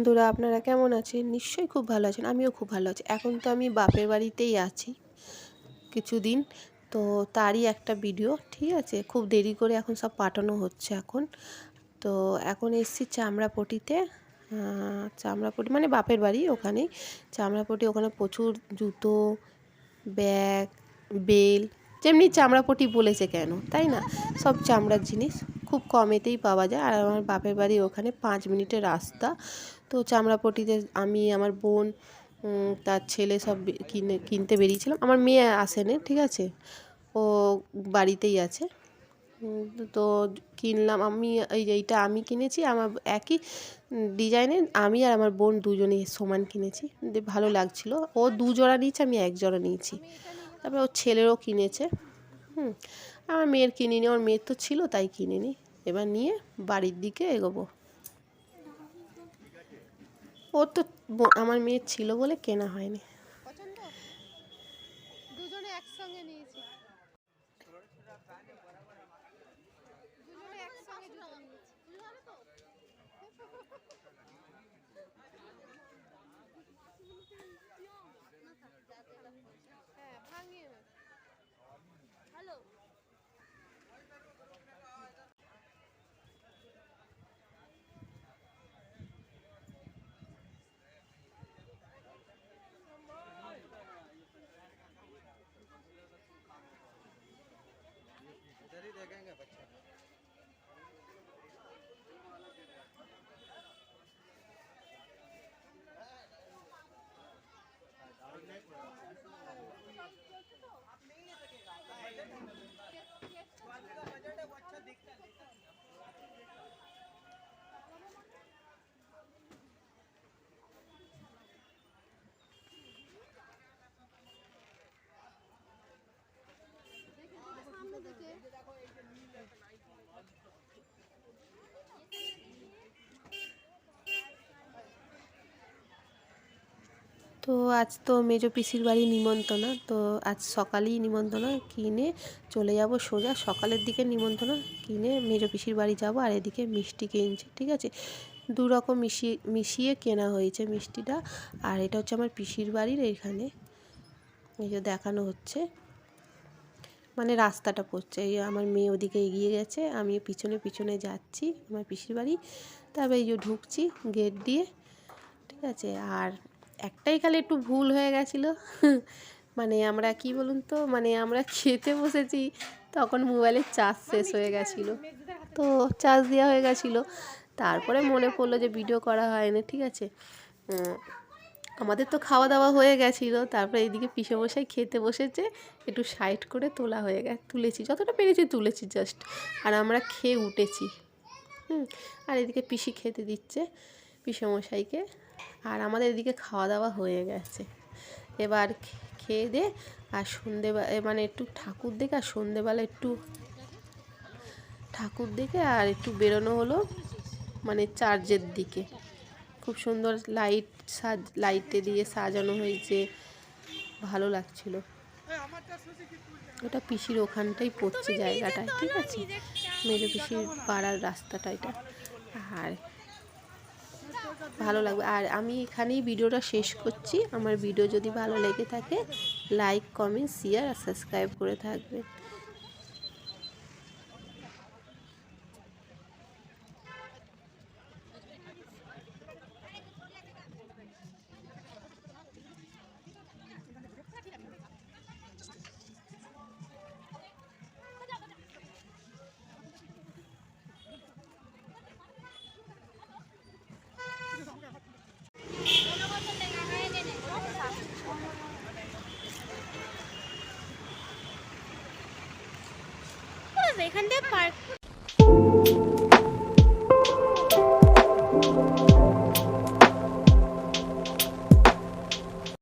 বন্ধুরা, আপনারা কেমন আছেন? নিশ্চয়ই খুব ভালো আছেন, আমিও খুব ভালো আছি। এখন তো আমি বাপের বাড়িতেই আছি কিছুদিন, তো তারই একটা ভিডিও, ঠিক আছে? খুব দেরি করে এখন সব পাঠানো হচ্ছে এখন। তো এখন এসছি চামড়াপটিতে চামড়াপটি মানে বাপের বাড়ি ওখানেই। চামড়াপটি ওখানে প্রচুর জুতো, ব্যাগ, বেল, যেমনি চামড়াপটি বলেছে কেন, তাই না? সব চামড়ার জিনিস। খুব কমেতেই পাওয়া যায়। আর আমার বাপের বাড়ি ওখানে পাঁচ মিনিটের রাস্তা। তো চামড়াপটিতে আমি, আমার বোন তার ছেলে সব কিনে, কিনতে বেরিয়েছিলাম। আমার মেয়ে আসেনি, ঠিক আছে? ও বাড়িতেই আছে। তো কিনলাম, আমি এই এইটা আমি কিনেছি, আমার একই ডিজাইনের আমি আর আমার বোন দুজনেই সমান কিনেছি। ভালো লাগছিল। ও দুজোড়া নিয়েছে, আমি এক জোড়া নিয়েছি। তারপরে ওর ছেলেরও কিনেছে। হুম আমার মেয়ের কিনিনি ওর মেয়ের তো ছিল, তাই কিনিনি। এবার নিয়ে বাড়ির দিকে এগোবো। ওর তো আমার মেয়ের ছিল বলে কেনা হয়নি। একসঙ্গে Thank you. তো আজ তো মেজো পিসির বাড়ি নিমন্ত্রণ। তো আজ সকালেই নিমন্ত্রণ কিনে চলে যাব সোজা। সকালের দিকে নিমন্ত্রণ কিনে মেজো পিসির বাড়ি যাব আর এদিকে মিষ্টি কিনছে, ঠিক আছে? দু রকম মিশিয়ে মিশিয়ে কেনা হয়েছে মিষ্টিটা। আর এটা হচ্ছে আমার পিসির বাড়ির এইখানে এই যে দেখানো হচ্ছে। মানে রাস্তাটা পড়ছে। এই আমার মেয়ে ওদিকে এগিয়ে গেছে। আমি পিছনে পিছনে যাচ্ছি আমার পিসির বাড়ি। তারপরে এই যে ঢুকছি গেট দিয়ে, ঠিক আছে? আর একটাই খালি একটু ভুল হয়ে গেছিল। মানে আমরা কি বলুন তো মানে আমরা খেতে বসেছি, তখন মোবাইলের চার্জ শেষ হয়ে গেছিল। তো চার্জ দেওয়া হয়ে গেছিল। তারপরে মনে পড়ল যে ভিডিও করা হয়নি, ঠিক আছে? আমাদের তো খাওয়া দাওয়া হয়ে গেছিল। তারপরে এইদিকে বসাই খেতে বসেছে, একটু সাইড করে তোলা হয়ে গেছে, তুলেছি। যতটা পেরেছি তুলেছি জাস্ট আর আমরা খেয়ে উঠেছি। হুম, আর এদিকে পিসি খেতে দিচ্ছে পিসেমশাইকে আর আমাদের এদিকে খাওয়া দাওয়া হয়ে গেছে। এবার খেয়ে দে আর সন্ধেবেলা মানে একটু ঠাকুর দেখে আর সন্ধেবেলা একটু ঠাকুর দেখে আর একটু বেরোনো হলো মানে চার্জের দিকে। খুব সুন্দর লাইট সাজ, লাইটে দিয়ে সাজানো হয়েছে, ভালো লাগছিল। ওটা পিসির ওখানটাই পড়ছে জায়গাটায়, ঠিক আছে? মেরে পিসির পাড়ার রাস্তাটা এটা। আর ভালো লাগবে। আর আমি এখানেই ভিডিওটা শেষ করছি। আমার ভিডিও যদি ভালো লেগে থাকে লাইক কমেন্ট শেয়ার আর সাবস্ক্রাইব করে থাকবেন। এখান থেকে পার্ক